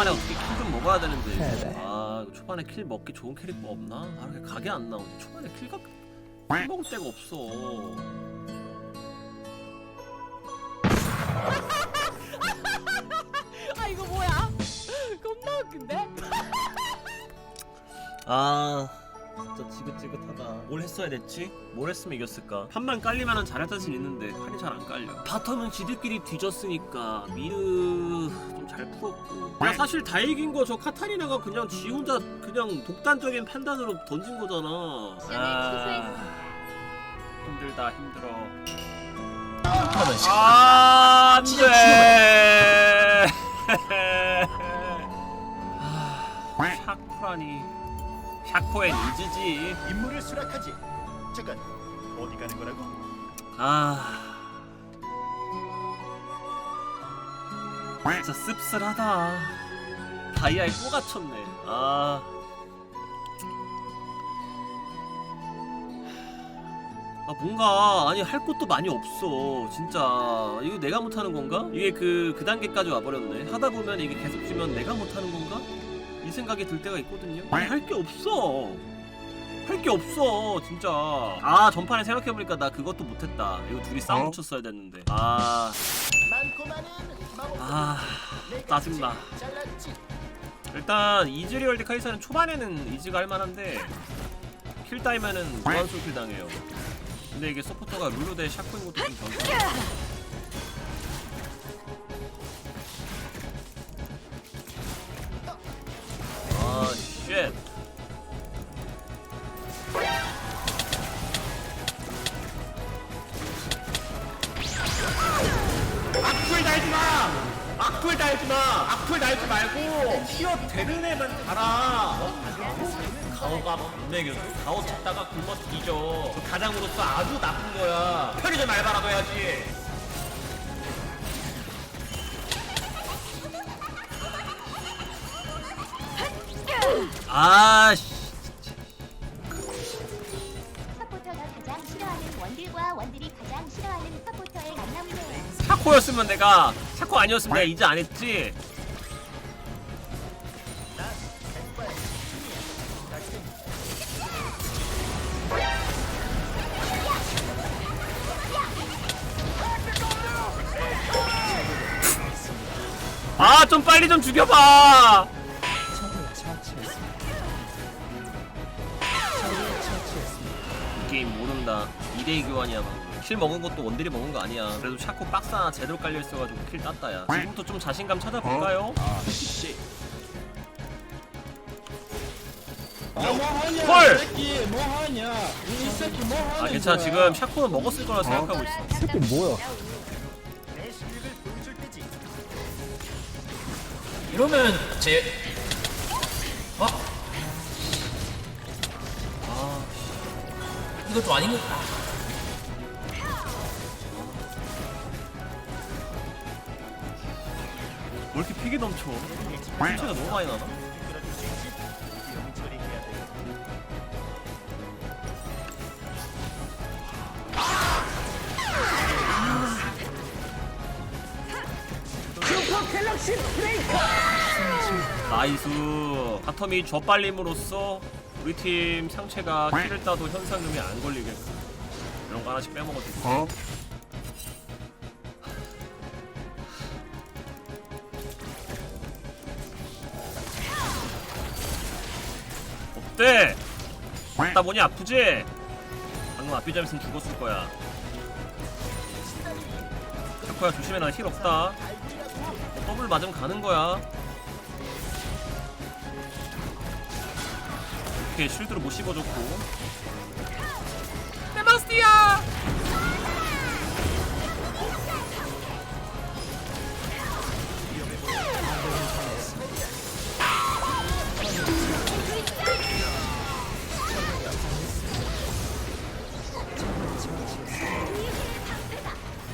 초반에 어떻게 킬 좀 먹어야 되는데 네네. 아 이거 초반에 킬 먹기 좋은 캐릭터 없나? 아 이렇게 각이 안 나오지 초반에 킬가 킬 먹을 데가 없어 아 이거 뭐야? 겁나 웃긴데? 아 진짜 지긋지긋하다. 뭘 했어야 됐지? 뭘 했으면 이겼을까? 판만 깔리면은 잘할 자신 있는데 판이 잘 안 깔려. 바텀은 지들끼리 뒤졌으니까 미드 좀 잘 풀었고. 야 사실 다 이긴 거 저 카타리나가 그냥 지 혼자 그냥 독단적인 판단으로 던진 거잖아. 아. 힘들다 힘들어. 아 안 돼. 아, 샤쿠라니 샤코엔 이지지 임무를 수락하지. 잠깐 어디 가는 거라고? 아 진짜 씁쓸하다 다이아에 또 갇혔네 아 아 뭔가 아니 할 것도 많이 없어 진짜 이거 내가 못하는 건가? 이게 그 그 단계까지 와버렸네 하다 보면 이게 계속 지면 내가 못하는 건가? 이 생각이 들 때가 있거든요. 아니 할게 없어. 할 게 없어 진짜. 아 전판에 생각해보니까 나 그것도 못했다. 이거 둘이 싸움 어? 붙였어야 됐는데. 아. 아, 짜증나. 일단 이즈리 월드 카이사는 초반에는 이즈가 할만한데 킬 따이면은 무한솔 킬 당해요. 근데 이게 서포터가 룰루 대 샤코인 것도 좀 변수 아 쉣. 악플 달지 마! 악플 달지 마! 악플 달지 말고 티어 되는 애만 달아! 어? 가오가 못 매겨. 가오 찾다가 굶어 뒤져. 그 가장으로서 아주 나쁜 거야. 편의점 알바라도 해야지. 아, 씨. 서포터가 가장 싫어하는 원딜과 원딜이 가장 싫어하는 서포터의 만남을 샤코였으면 내가 샤코 아니었으면 내가 이제 안 했지. 아, 좀 빨리 좀 죽여봐. 2대2 교환이야 방금. 킬 먹은 것도 원딜이 먹은 거 아니야. 그래도 샤코 박스 하나 제대로 깔려 있어가지고 킬 땄다 야. 지금부터 좀 자신감 찾아볼까요? 뭐하냐 헐! 이 새끼 뭐하냐 이 새끼 뭐하냐 아 괜찮아 지금 샤코는 먹었을 거라 생각하고 있어. 새끼 뭐야. 이러면 제 어? 아, 이거 좀 아닌 것 같아. 픽이 넘쳐? pin체가 너무 많이 나나? 나이스. 바텀이 저빨림으로써 우리 팀 상체가 킬을 따도 현상금이 안 걸리게끔 이런 거 하나씩 빼먹어도 돼. 어? 어때? 나 뭐니 아프지? 방금 앞비점있으면 죽었을 거야. 샤코야 조심해 나 힐 없다. 어, 더블 맞으면 가는 거야. 이렇게 쉴드로 못 씹어줬고. 세바스티아!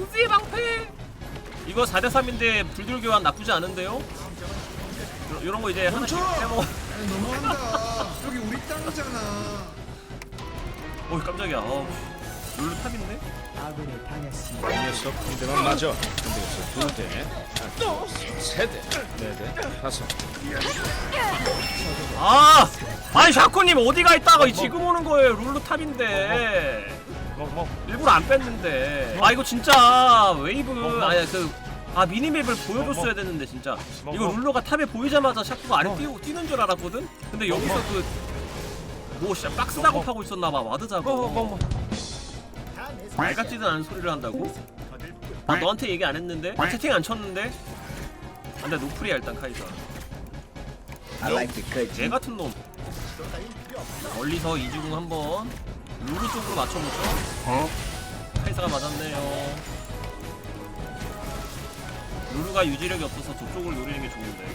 우지 방패! 이거 4대3인데 불들 교환 나쁘지 않은데요? 요- 요런 거 이제 하나씩 빼먹어. 아니, 너무한다. 여기 우리 땅이잖아. 어 깜짝이야. 어. 룰루 탑인데? 이 녀석 한 대만 맞아. 한 대에서 두 대, 세 대, 네 대, 다섯. 아! 아니 샤코님 어디가 있다가 지금 오는 거예요 룰루 탑인데 뭐, 일부러 안 뺐는데. 아 이거 진짜 웨이브. 아니 그아 미니맵을 보여줬어야 되는데 진짜. 이거 룰루가 탑에 보이자마자 샤코가 아래 뛰고 뛰는 줄 알았거든? 근데 여기서 그뭐 박스 작업하고 있었나봐 와드 작업 말 같지도 않은 소리를 한다고? 나 너한테 얘기 안 했는데? 나 채팅 안 쳤는데? 아, 근데 노플이야 일단 카이사. 개 같은 놈. 멀리서 이주궁 한번 루루 쪽으로 맞춰보죠? 카이사가 맞았네요. 루루가 유지력이 없어서 저쪽을 노리는 게 좋은데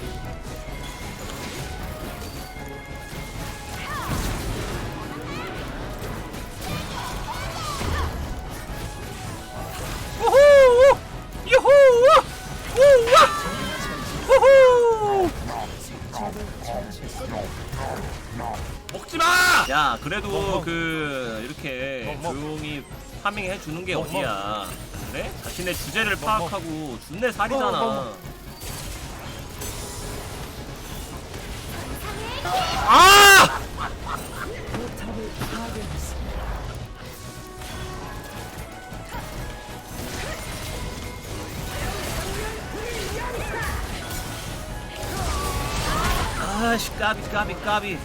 야, 그래도 그 이렇게 조용히 파밍 해 주는 게 어디야? 그래? 자신의 주제를 파악하고 준내 살이잖아. 아! 아씨 까비 까비 까비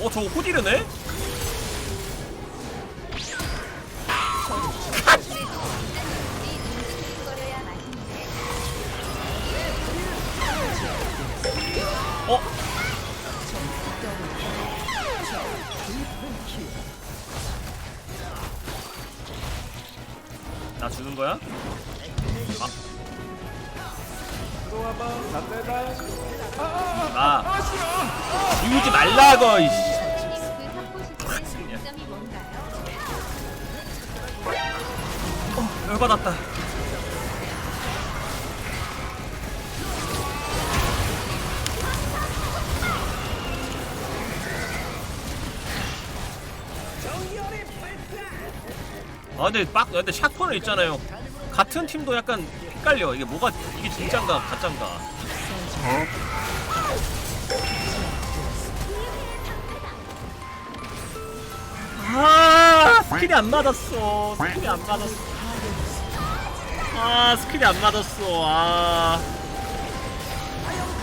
어 저거 후디르네? 어? 나 주는 거야? 아. 아. 비우지 말라고 이씨. 뭔가요? 열받았다. 아 근데 빡 근데 샷건을 있잖아요. 같은 팀도 약간 헷갈려. 이게 뭐가 이게 진짠가 가짠가. 스킬이 안 맞았어. 스킬이 안 맞았어. 아 스킬이 안 맞았어. 아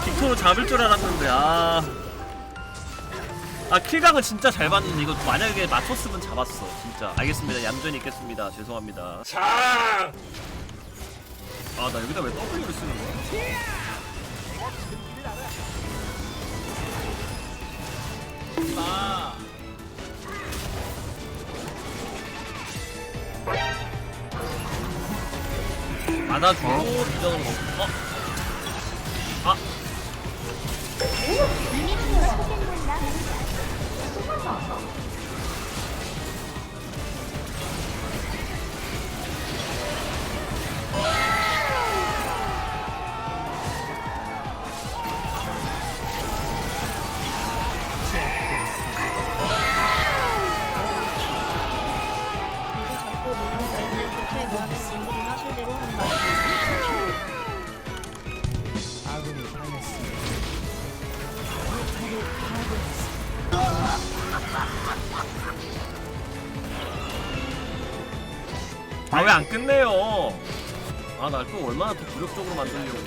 빅토로 잡을 줄 알았는데 아. 아 킬각은 진짜 잘 봤는데 이거 만약에 맞췄으면 잡았어 진짜 알겠습니다 얌전히 있겠습니다 죄송합니다 아나 여기다 왜 W를 쓰는 거야? 아. 받아주고 리전을 먹고. 어? 아 아 왜 안 끝내요? 아 나 또 얼마나 더 굴욕적으로 만들려고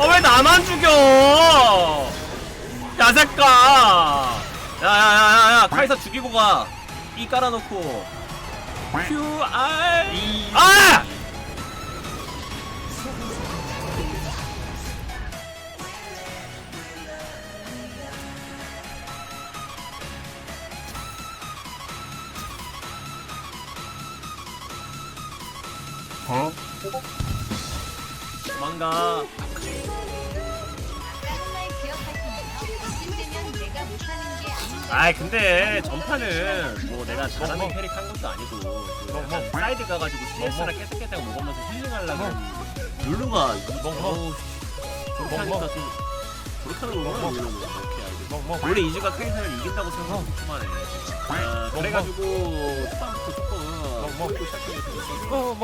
아 왜 나만 죽여? 야새까. 야야야야야 카이사 죽이고 가. E 깔아놓고 Q R 아! 어? 도망가 아이 근데 전판은 뭐 내가 잘하는 캐릭 한 것도 아니고 그 약간 사이드 가가지고 CS나 깨끗깨끗하고 먹으면서 힐링하려고 룰루가 어우 저렇게 하니까 좀 저렇게 하는 거구나 룰루는 오케이 알겠어 원래 이즈가 카이사를 이긴다고 생각하고 초반에. 아, 그래가지고 초반부터 조금 어, 시작하게 생겼어